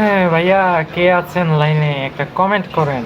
হ্যাঁ ভাইয়া কে আছেন লাইনে? একটা কমেন্ট করেন।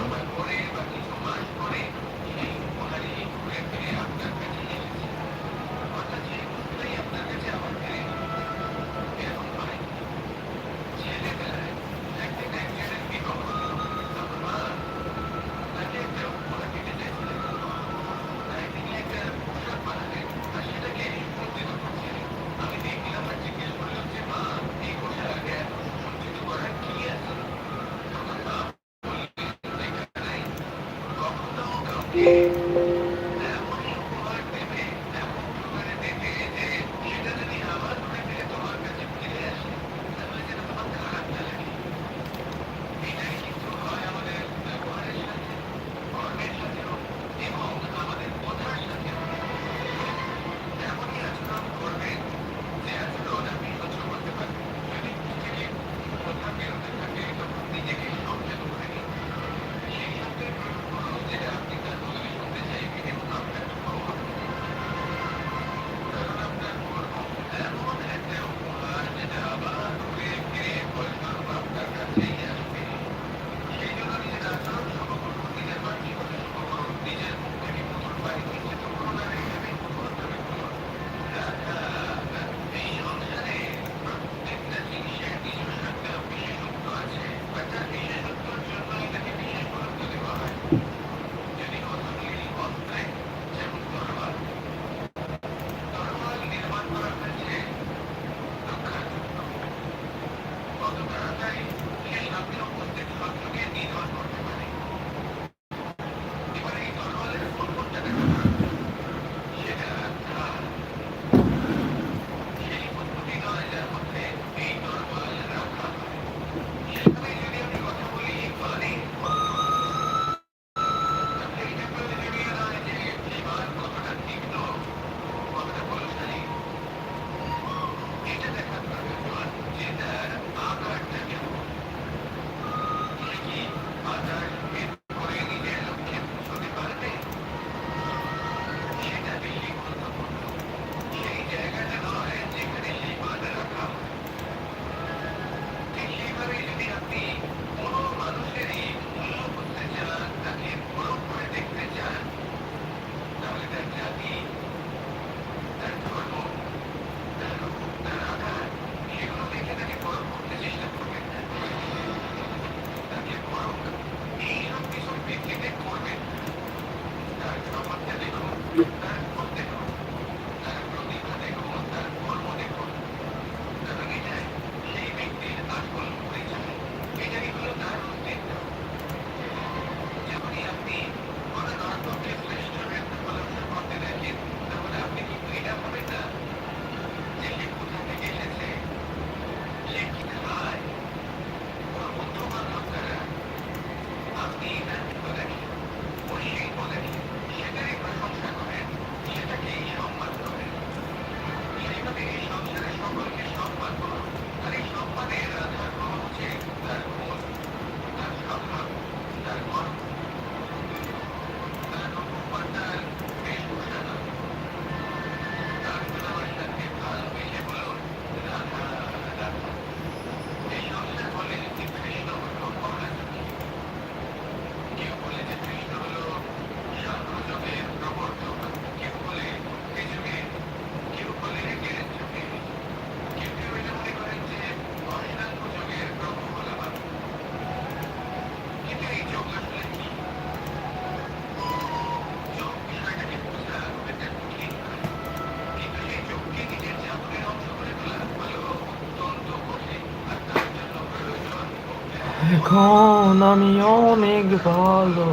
এখন আমি অনেক ভালো,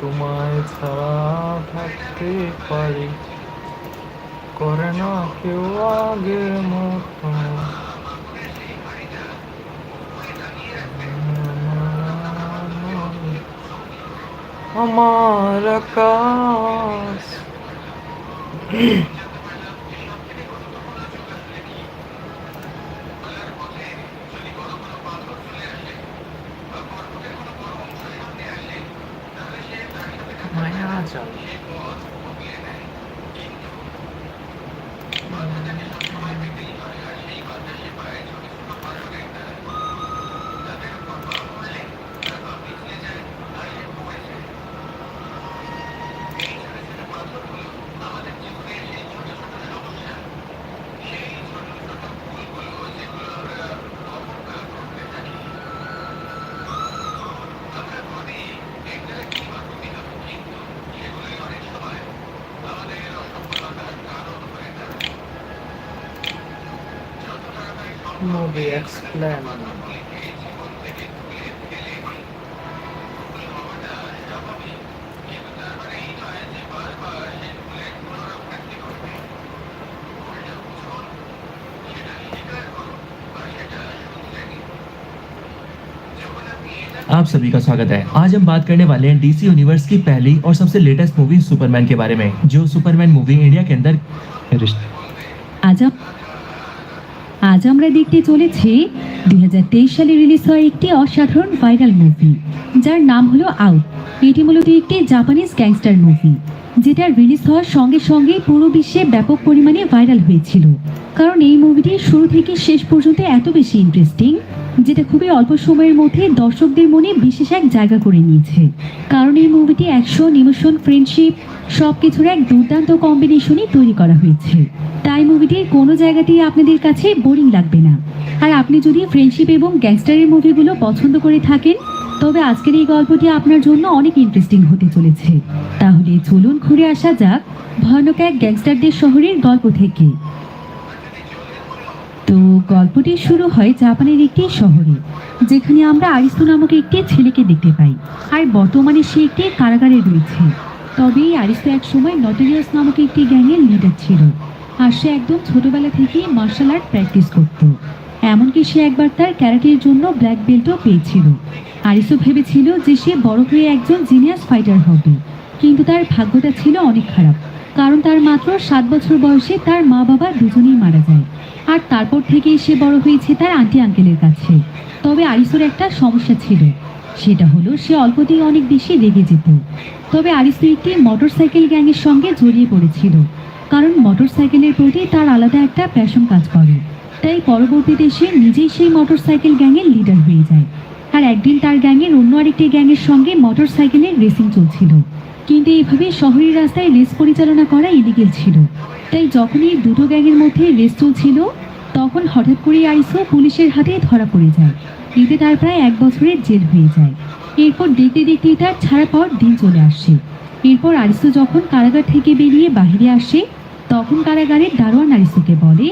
তোমায় ছাড়া থাকতে পারি। করে না কেউ আগের মতো। আমার আকাশ be explained. आप सभी का स्वागत है आज हम बात करने वाले हैं डीसी यूनिवर्स की पहली और सबसे लेटेस्ट मूवी सुपरमैन के बारे में जो सुपरमैन मूवी इंडिया के अंदर आज हम আজ আমরা দেখতে চলেছি দুই হাজার তেইশ সালে রিলিজ হওয়া একটি অসাধারণ ভাইরাল মুভি যার নাম হলো আউট এটি মূলত একটি জাপানিজ গ্যাংস্টার মুভি যেটা রিলিজ হওয়ার সঙ্গে সঙ্গে পুরো বিশ্বে ব্যাপক পরিমাণে ভাইরাল হয়েছিল। কারণ এই মুভিটি শুরু থেকে শেষ পর্যন্ত এত বেশি ইন্টারেস্টিং যেটা খুবই অল্প সময়ের মধ্যে দর্শকদের মনে বিশেষ এক জায়গা করে নিয়েছে। কারণ এই মুভিটি অ্যাকশন ইমোশন ফ্রেন্ডশিপ সব কিছুর এক দুর্দান্ত কম্বিনেশনই তৈরি করা হয়েছে। তাই মুভিটির কোনো জায়গাতেই আপনাদের কাছে বোরিং লাগবে না। আর আপনি যদি ফ্রেন্ডশিপ এবং গ্যাংস্টারের মুভিগুলো পছন্দ করে থাকেন তবে আজকের এই গল্পটি আপনার জন্য অনেক ইন্টারেস্টিং হতে চলেছে। তাহলে চলুন ঘুরে আসা যাক ভয়ানক এক গ্যাংস্টারদের শহরের গল্প থেকে। তো গল্পটি শুরু হয় জাপানের একটি শহরে, যেখানে আমরা আরিস্তু নামক একটি ছেলেকে দেখতে পাই। আর বর্তমানে সে একটি কারাগারে রয়েছে। তবে এই আরিস্তু এক সময় নটোরিয়াস নামক একটি গ্যাংয়ের লিডার ছিল। আর সে একদম ছোটবেলা থেকেই মার্শাল আর্ট প্র্যাকটিস করত। এমনকি সে একবার তার ক্যারাটের জন্য ব্ল্যাক বেল্টও পেয়েছিল। আরিসো ভেবেছিল যে সে বড় হয়ে একজন জিনিয়াস ফাইটার হবে। কিন্তু তার ভাগ্যটা ছিল অনেক খারাপ। কারণ তার মাত্র সাত বছর বয়সে তার মা বাবা দুজনেই মারা যায়। আর তারপর থেকেই সে বড় হয়েছে তার আন্টি আঙ্কেলের কাছে। তবে আরিসোর একটা সমস্যা ছিল। সেটা হলো সে অল্পতেই অনেক বেশি রেগে যেত। তবে আরিসো একটি মোটরসাইকেল গ্যাংয়ের সঙ্গে জড়িয়ে পড়েছিল। কারণ মোটরসাইকেলের প্রতি তার আলাদা একটা প্যাশন কাজ করে। তাই পরবর্তীতে সে নিজেই সেই মোটরসাইকেল গ্যাংয়ের লিডার হয়ে যায়। আর একদিন তার গ্যাংয়ের অন্য আরেকটি গ্যাংয়ের সঙ্গে মোটর সাইকেলের রেসিং চলছিল। কিন্তু এইভাবে শহরের রাস্তায় রেস পরিচালনা করা ইলিগেল ছিল। তাই যখনই দুটো গ্যাংয়ের মধ্যে রেস চলছিল, তখন হঠাৎ করে আইসো পুলিশের হাতে ধরা পড়ে যায়। এতে তার প্রায় এক বছরের জেল হয়ে যায়। এরপর দেখতে দেখতেই তার ছাড়া পাওয়ার দিন চলে আসে। এরপর আরিসো যখন কারাগার থেকে বেরিয়ে বাইরে আসে তখন কারাগারের দারোয়ান আরিসোকে বলে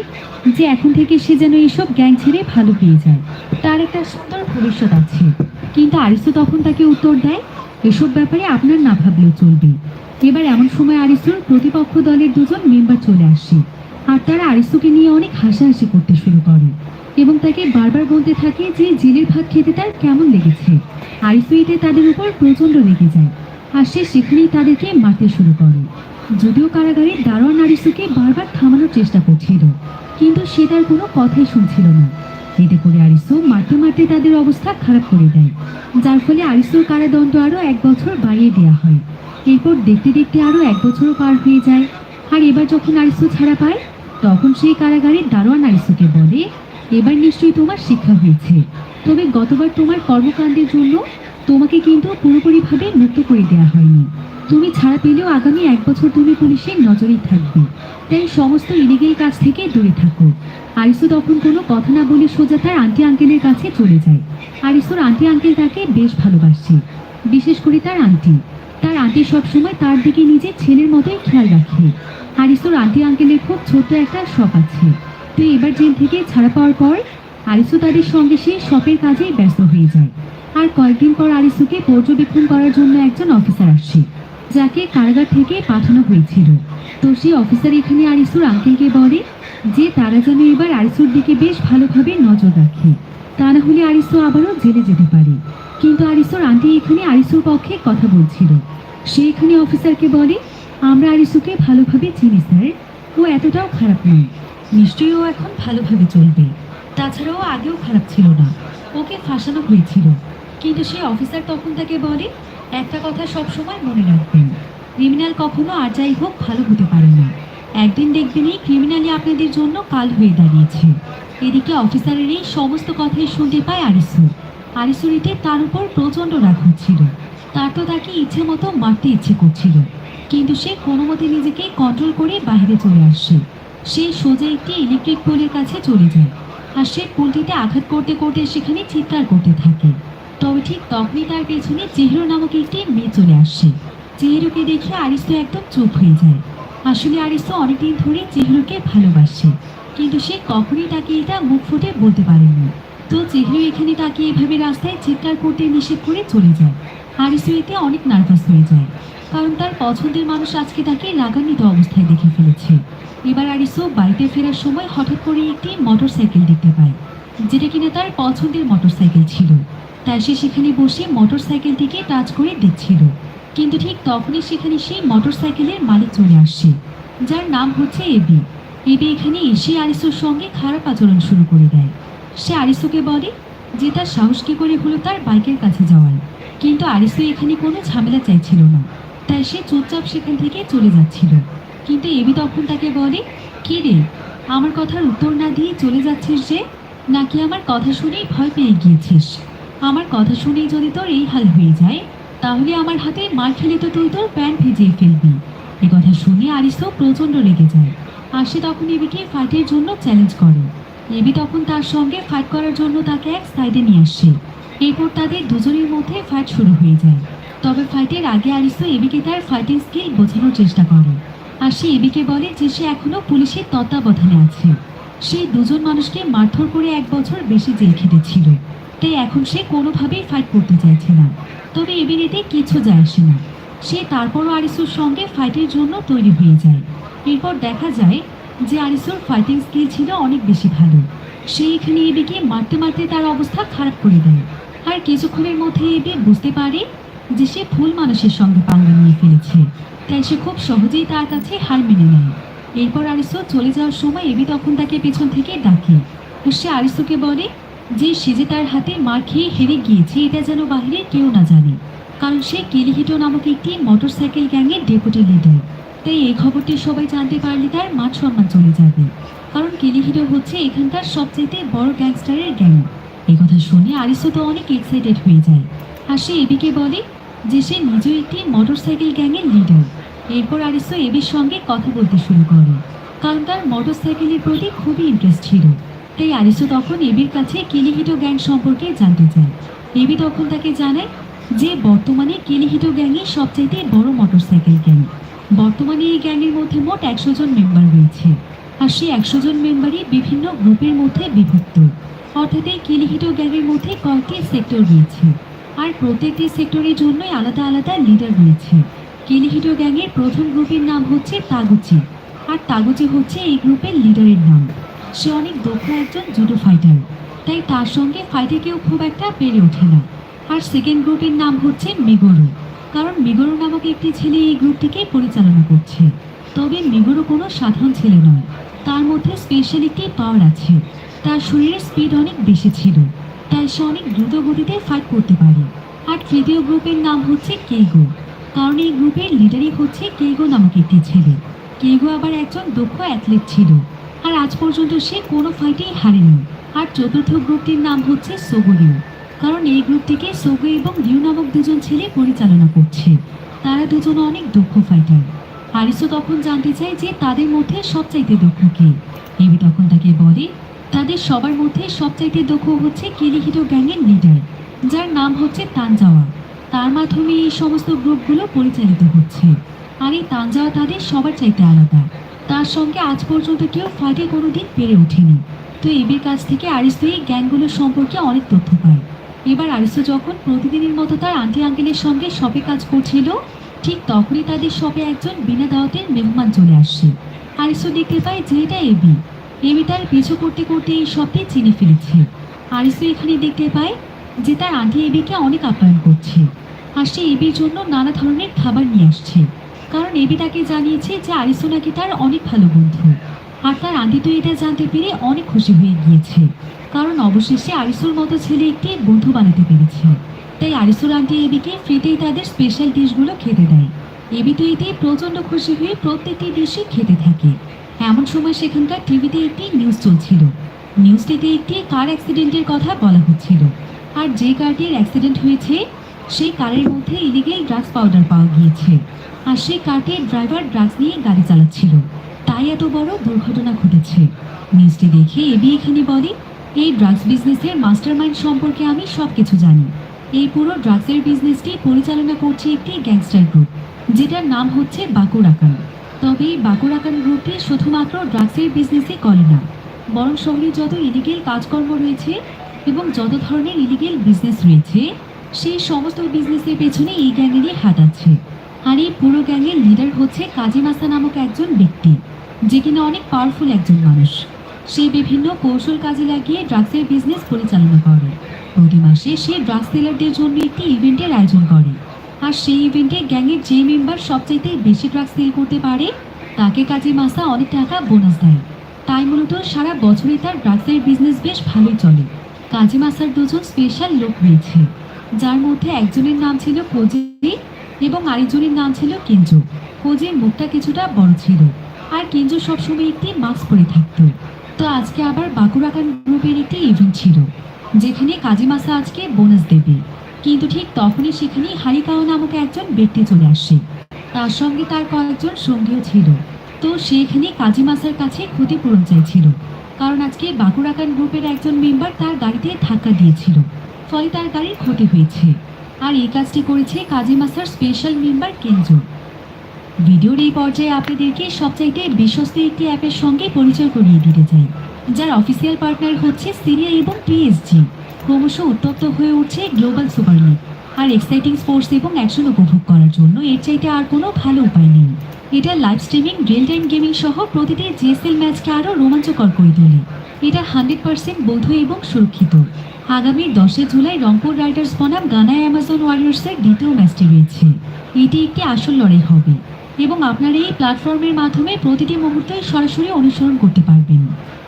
যে এখন থেকে সে যেন এইসব গ্যাং ছেড়ে ভালো পেয়ে যায়। তার একটা সুন্দর ভবিষ্যৎ আছে। কিন্তু আরিসু তখন তাকে উত্তর দেয়, এসব ব্যাপারে আপনার না ভাবলেও চলবে। এবার এমন সময় আরিসুর প্রতিপক্ষ দলের দুজন মেম্বার চলে আসে। আর তারা আরিসুকে নিয়ে অনেক হাসাহাসি করতে শুরু করে এবং তাকে বারবার বলতে থাকে যে জেলের ভাত খেতে তার কেমন লেগেছে। আরিসো এতে তাদের উপর প্রচণ্ড রেগে যায়। আর সে সেখানেই তাদেরকে মারতে শুরু করে। যদিও কারাগারে দারোয়ান আরিসুকে বারবার থামানোর চেষ্টা করছিল, কিন্তু সে তার কোনো কথাই শুনছিল না। এতে করে আরিসু মারতে মারতে তাদের অবস্থা খারাপ করে দেয়, যার ফলে আরিসুর কারাদণ্ড আরও এক বছর বাড়িয়ে দেওয়া হয়। এরপর দেখতে দেখতে আরও এক বছরও পার হয়ে যায়। আর এবার যখন আরিসু ছাড়া পায়, তখন সেই কারাগারে দারোয়ান আরিসুকে বলে, এবার নিশ্চয়ই তোমার শিক্ষা হয়েছে। তবে গতবার তোমার কর্মকাণ্ডের জন্য তোমাকে কিন্তু পুরোপুরিভাবে মুক্ত করে দেওয়া হয়নি। তুমি ছাড়া পেলেও আগামী এক বছর তুমি পুলিশের নজরেই থাকবে। তাই সমস্ত ইলিগেল কাজ থেকে দূরে থাকো। আরিসু তখন কোনো কথা না বলে সোজা তার আন্টি আঙ্কেলের কাছে চলে যায়। আরিসুর আন্টি আঙ্কেল তাকে বেশ ভালোবাসে, বিশেষ করে তার আন্টি। তার আন্টি সবসময় তার দিকে নিজের ছেলের মতোই খেয়াল রাখে। আরিসুর আন্টি আঙ্কেলের খুব ছোট্ট একটা শখ আছে। তো এবার জেল থেকে ছাড়া পাওয়ার পর আরিসু তাদের সঙ্গে সে শপের কাজেই ব্যস্ত হয়ে যায়। আর কয়েকদিন পর আরিসুকে পর্যবেক্ষণ করার জন্য একজন অফিসার আসে। যাকে কারাগার থেকে পাঠানো হয়েছিল। তো সেই অফিসার এখানে আরিসুর আঙ্কেলকে বলে যে তারা যেন এবার আরিসুর দিকে বেশ ভালোভাবে নজর রাখে। তা না হলে আরিসু আবারও জেলে যেতে পারে। কিন্তু আরিসুর আন্টি এখানে আরিসুর পক্ষে কথা বলছিল। সে এখানে অফিসারকে বলে, আমরা আরিসুকে ভালোভাবে চিনি, স্যার। ও এতটাও খারাপ নয়। নিশ্চয়ই ও এখন ভালোভাবে চলবে। তাছাড়াও আগেও খারাপ ছিল না। ওকে ফাঁসানো হয়েছিল। কিন্তু সেই অফিসার তখন তাকে বলে একটা কথা সব সময় মনে রাখবেন ক্রিমিনাল কখনো আর যাই হোক ভালো হতে পারে না। একদিন দেখবেন এই ক্রিমিনালই আপনাদের জন্য কাল হয়ে দাঁড়িয়েছে। এদিকে অফিসারের এই সমস্ত কথাই শুনতে পায় আরিসু আরিসুর এতে তার উপর প্রচণ্ড রাগ হচ্ছিল। তার তো তাকে ইচ্ছে মতো মারতে ইচ্ছে করছিল। কিন্তু সে কোনো মতে নিজেকে কন্ট্রোল করে বাইরে চলে আসে। সে সোজা একটি ইলেকট্রিক পোলের কাছে চলে যায়। আর সে পোলটিতে আঘাত করতে করতে সেখানে চিৎকার করতে থাকে। তবে ঠিক তখনই তার পেছনে চেহরো নামক একটি মেয়ে চলে আসে। চেহরোকে দেখে আরিস্তো একদম চুপ হয়ে যায়। আসলে আরিস্তো অনেকদিন ধরে চেহরোকে ভালোবাসে, কিন্তু সে কখনই তাকে এটা মুখ ফুটে বলতে পারেনি তো চেহরু এখানে তাকে এভাবে রাস্তায় চিৎকার করতে নিষেধ করে চলে যায়। আরিসু এতে অনেক নার্ভাস হয়ে যায়, কারণ তার পছন্দের মানুষ আজকে তাকে রাগান্বিত অবস্থায় দেখে ফেলেছে। এবার আরিসু বাড়িতে ফেরার সময় হঠাৎ করে একটি মোটর সাইকেল দেখতে পায়, যেটা কিনা তার পছন্দের মোটর সাইকেল ছিল। তাই সে সেখানে বসে মোটর সাইকেলটিকে টাচ করে দেখছিল। কিন্তু ঠিক তখনই সেখানে সেই মোটর সাইকেলের মালিক চলে আসছে, যার নাম হচ্ছে এবি এবি এখানে এসে আরিসুর সঙ্গে খারাপ আচরণ শুরু করে দেয়। সে আরিসুকে বলে যে তার সাহস কি করে হলো তার বাইকের কাছে যাওয়ার। কিন্তু আরিসু এখানে কোনো ঝামেলা চাইছিল না, তাই সে চুপচাপ সেখান থেকে চলে যাচ্ছিল। কিন্তু এবি তখন তাকে বলে, কি রে, আমার কথার উত্তর না দিয়ে চলে যাচ্ছিস যে? নাকি আমার কথা শুনেই ভয় পেয়ে গিয়েছিস? আমার কথা শুনেই যদি তোর এই হাল হয়ে যায়, তাহলে আমার হাতে মার খেলে তো তুই তোর প্যান্ট ভিজিয়ে ফেলবি। এ কথা শুনে আরিসও প্রচণ্ড রেগে যায়। আর সে তখন এবিকে ফাইটের জন্য চ্যালেঞ্জ করে। এবি তখন তার সঙ্গে ফাইট করার জন্য তাকে এক সাইডে নিয়ে আসে। এরপর তাদের দুজনের মধ্যে ফাইট শুরু হয়ে যায়। তবে ফাইটের আগে আরিসো এবিকে তার ফাইটিং স্কিল বোঝানোর চেষ্টা করে। আর সে এবিকে বলে যে সে এখনও পুলিশের তত্ত্বাবধানে আছে। সেই দুজন মানুষকে মারধর করে এক বছর বেশি জেল খেটেছিল। তাই এখন সে কোনোভাবেই ফাইট করতে চাইছে না। তবে এবির এতে কিছু যায় আসে না। সে তারপরও আরিসুর সঙ্গে ফাইটের জন্য তৈরি হয়ে যায়। এরপর দেখা যায় যে আরিসুর ফাইটিং স্কিল ছিল অনেক বেশি ভালো। সে এখানে এবিকে মারতে মারতে তার অবস্থা খারাপ করে দেয়। আর কিছুক্ষণের মধ্যে এবি বুঝতে পারে যে সে ভুল মানুষের সঙ্গে পাঙ্গা নিয়ে ফেলেছে। তাই সে খুব সহজেই তার কাছে হার মেনে নেয়। এরপর আরিসু চলে যাওয়ার সময় এবি তখন তাকে পেছন থেকে ডাকে। সে আরিসুকে বলে যে সে যে তার হাতে মার খেয়ে হেরে গিয়েছে, এটা যেন বাইরে কেউ না জানে। কারণ সে কেলিহিটো নামক একটি মোটরসাইকেল গ্যাংয়ের ডেপুটি লিডার। তাই এই খবরটি সবাই জানতে পারলে তার মান সম্মান চলে যাবে। কারণ কেলিহিটো হচ্ছে এখানকার সবচেয়ে বড় গ্যাংস্টারের গ্যাং। এই কথা শুনে আরিসু তো অনেক এক্সাইটেড হয়ে যায়। আর সে এবিকে বলে যে সে নিজেও একটি মোটরসাইকেল গ্যাংয়ের লিডার। এরপর আরিসু এবির সঙ্গে কথা বলতে শুরু করে। কারণ তার মোটরসাইকেলের প্রতি খুবই ইন্টারেস্ট ছিল। তাই আরিসু তখন এবির কাছে কেলিহিটো গ্যাং সম্পর্কে জানতে চায়। এবি তখন তাকে জানায় যে, বর্তমানে কেলিহিটো গ্যাংই সবচাইতে বড় মোটরসাইকেল গ্যাং। বর্তমানে এই গ্যাংয়ের মধ্যে মোট একশো জন মেম্বার রয়েছে আর সেই একশো জন মেম্বারই বিভিন্ন গ্রুপের মধ্যে বিভক্ত। অর্থাৎ এই কিলিহিটো গ্যাংয়ের মধ্যে কয়েকটি সেক্টর রয়েছে আর প্রত্যেকটি সেক্টরের জন্যই আলাদা আলাদা লিডার রয়েছে। কিলিহিটো গ্যাংয়ের প্রথম গ্রুপের নাম হচ্ছে তাগুচি আর তাগুচি হচ্ছে এই গ্রুপের লিডারের নাম। সে অনেক দক্ষ একজন জুডো ফাইটার। তাই তার সঙ্গে ফাইটে কেউ খুব একটা পেরে ওঠে না। আর সেকেন্ড গ্রুপের নাম হচ্ছে মিগোরো, কারণ মিগোরো নামক একটি ছেলে এই গ্রুপটিকে পরিচালনা করছে। তবে মিগোরো কোনো সাধারণ ছেলে নয়, তার মধ্যে স্পেশাল একটি পাওয়ার আছে। তার শরীরের স্পিড অনেক বেশি ছিল, তাই সে অনেক দ্রুত গতিতে ফাইট করতে পারে। আর তৃতীয় গ্রুপের নাম হচ্ছে কেগো, কারণ এই গ্রুপের লিডারই হচ্ছে কেগো নামক একটি ছেলে। কেগো আবার একজন দক্ষ অ্যাথলেট ছিল। আর আজ পর্যন্ত সে কোনো ফাইটেই হারেনি। আর চতুর্থ গ্রুপটির নাম হচ্ছে সোগোরিও কারণ এই গ্রুপটিকে সোগো এবং ডিউ নামক দুজন ছেলে পরিচালনা করছে। তারা দুজন অনেক দক্ষ ফাইটার আরিসো তখন জানতে চায় যে তাদের মধ্যে সবচাইতে দক্ষ কে। এবি তখন তাকে বলে, তাদের সবার মধ্যে সবচাইতে দক্ষ হচ্ছে কিলিহিটো গ্যাংয়ের লিডার যার নাম হচ্ছে তানজাওয়া। তার মাধ্যমে এই সমস্ত গ্রুপগুলো পরিচালিত হচ্ছে। আর এই তানজাওয়া তাদের সবার চাইতে আলাদা। তার সঙ্গে আজ পর্যন্ত কেউ ফাইটে কোনো দিন পেরে ওঠেনি। তো এবির কাছ থেকে আরিসো এই গ্যাংগুলো সম্পর্কে অনেক তথ্য পায়। এবার আরিসো যখন প্রতিদিনের মতো তার আন্টি আঙ্কেলের সঙ্গে শপে কাজ করছিল, ঠিক তখনই তাদের শপে একজন বিনা দাওয়াতের মেহমান চলে আসে আরিসো দেখতে পায় যে এটা এবি। এবি তার পিছু করতে করতে এই শপটি চিনে ফেলেছে। আরিসো এখানে দেখতে পায় যে তার আন্টি এবিকে অনেক আপ্যায়ন করছে। আর সে এবির জন্য নানা ধরনের খাবার নিয়ে আসছে। কারণ এবি তাকে জানিয়েছে যে আরিসো নাকি তার অনেক ভালো বন্ধু। আর তার তো এটা জানতে পেরে অনেক খুশি হয়ে গিয়েছে। কারণ অবশেষে আরিসুর মতো ছেলে একটি বন্ধু বানাতে পেরেছে। তাই আরিসুর আন্টি এবিকে ফ্রিতেই তাদের স্পেশাল ডিশগুলো খেতে দেয়। এবি তো এতে প্রচণ্ড খুশি হয়ে প্রত্যেকটি ডিশই খেতে থাকে। এমন সময় সেখানকার টিভিতে একটি নিউজ চলছিল। নিউজটিতে একটি কার অ্যাক্সিডেন্টের কথা বলা হচ্ছিল। আর যে কারটির অ্যাক্সিডেন্ট হয়েছে, সেই কারের মধ্যে ইলিগেল ড্রাগস পাউডার পাওয়া গিয়েছে। আর সেই কারটির ড্রাইভার ড্রাগস নিয়ে গাড়ি চালাচ্ছিল? তাই এত বড় দুর্ঘটনা ঘটেছে। নিউজটি দেখে এবি এখানে বলে, এই ড্রাগস বিজনেসের মাস্টার মাইন্ড সম্পর্কে আমি সব কিছু জানি। এই পুরো ড্রাগসের বিজনেসটি পরিচালনা করছে একটি গ্যাংস্টার গ্রুপ, যেটার নাম হচ্ছে বাকুরাকান তবে এই বাকুরাকান গ্রুপটি শুধুমাত্র ড্রাগসের বিজনেসই করে না, বরং শহরে যত ইলিগেল কাজকর্ম রয়েছে এবং যত ধরনের ইলিগেল বিজনেস রয়েছে, সেই সমস্ত বিজনেসের পেছনে এই গ্যাংয়েরই হাত আছে। আর এই পুরো গ্যাংয়ের লিডার হচ্ছে কাজী মাসা নামক একজন ব্যক্তি, যে কিনা অনেক পাওয়ারফুল একজন মানুষ। সে বিভিন্ন কৌশল কাজে লাগিয়ে ড্রাগসের বিজনেস পরিচালনা করে। প্রতি মাসে সে ড্রাগস সেলারদের জন্য একটি ইভেন্টের আয়োজন করে। আর সেই ইভেন্টে গ্যাংয়ের যে মেম্বার সবচাইতে বেশি ড্রাগস সেল করতে পারে, তাকে কাজী মাসা অনেক টাকা বোনাস দেয়। তাই মূলত সারা বছরে তার ড্রাগসের বিজনেস বেশ ভালোই চলে। কাজী মাসার দুজন স্পেশাল লোক রয়েছে, যার মধ্যে একজনের নাম ছিল কোজি এবং আরেকজনের নাম ছিল কেঞ্জো। কোজির মুখটা কিছুটা বড় ছিল। আর কেঞ্জো সবসময় একটি মাস্ক পরে থাকতো। তো আজকে আবার বাঁকুড়াকান গ্রুপের একটি ইভেন্ট ছিল, যেখানে কাজী মাসা আজকে বোনাস দেবে। কিন্তু ঠিক তখনই সেখানে হারিকাও নামক একজন ব্যক্তি চলে আসে। তার সঙ্গে তার কয়েকজন সঙ্গীও ছিল। তো সেখানে কাজী মাসার কাছে ক্ষতিপূরণ চাইছিল। কারণ আজকে বাঁকুড়াকান গ্রুপের একজন মেম্বার তার গাড়িতে ধাক্কা দিয়েছিল। ফলে তার গাড়ির ক্ষতি হয়েছে। আর এই কাজটি করেছে কাজী মাসার স্পেশাল মেম্বার কেঞ্জো। ভিডিওর এই পর্যায়ে আপনাদেরকে সবচাইতে বিশ্বস্ত একটি অ্যাপের সঙ্গে পরিচয় করিয়ে দিতে চাই, যার অফিসিয়াল পার্টনার হচ্ছে সিরিয়া এবং পিএসজি ক্রমশ উত্তপ্ত হয়ে উঠছে গ্লোবাল সুপার লিগ আর এক্সাইটিং স্পোর্টস এবং অ্যাকশন উপভোগ করার জন্য এর চাইতে আর কোনো ভালো উপায় নেই। এটা live streaming, real time gaming সহ প্রতিটি জিএসএল ম্যাচকে আরও রোমাঞ্চকর করে তোলে। এটা হান্ড্রেড পার্সেন্ট বৈধ এবং সুরক্ষিত। আগামী দশই জুলাই রংপুর রাইডার্স বনাম গানায় অ্যামাজন ওয়ারিয়ার্সের দ্বিতীয় ম্যাচটি রয়েছে। এটি একটি আসল লড়াই হবে এবং আপনারা এই প্ল্যাটফর্মের মাধ্যমে প্রতিটি মুহূর্তই সরাসরি অনুসরণ করতে পারবেন।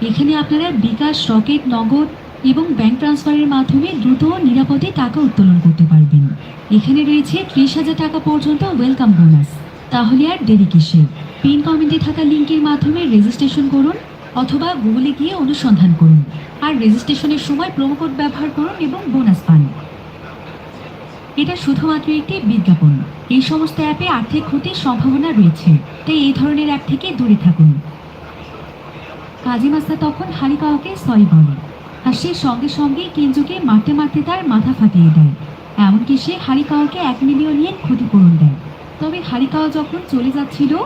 এখানে আপনারা বিকাশ, রকেট, নগদ এবং ব্যাংক ট্রান্সফারের মাধ্যমে দ্রুত ও নিরাপদে টাকা উত্তোলন করতে পারবেন। এখানে রয়েছে ত্রিশ হাজার টাকা পর্যন্ত ওয়েলকাম বোনাস। তাহলে আর দেরি কিসে পিন কমেন্টে থাকা লিঙ্কের মাধ্যমে রেজিস্ট্রেশন করুন অথবা গুগলে গিয়ে অনুসন্ধান করুন। আর রেজিস্ট্রেশনের সময় প্রোমোকোড ব্যবহার করুন এবং বোনাস পান। এটা শুধুমাত্র একটি বিজ্ঞাপন। এই সমস্ত অ্যাপে আর্থিক ক্ষতির সম্ভাবনা রয়েছে। তাই এই ধরনের অ্যাপ থেকে দূরে থাকুন। কাজী মাস্তা তখন হারিকাওয়াকে সরি বলে। আর সে সঙ্গে সঙ্গে কেঞ্জুকে মারতে মারতে তার মাথা ফাটিয়ে দেয়। এমনকি সে হারিকাওয়াকে এক মিলিয়ন ইয়েন ক্ষতিপূরণ দেয়। তবে হারিকাওয়া যখন চলে যাচ্ছিল,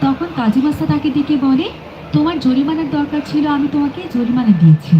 তখন কাজী মাস্তা তাকে ডেকে বলে তোমার জরিমানার দরকার ছিল আমি তোমাকে জরিমানা দিয়েছি।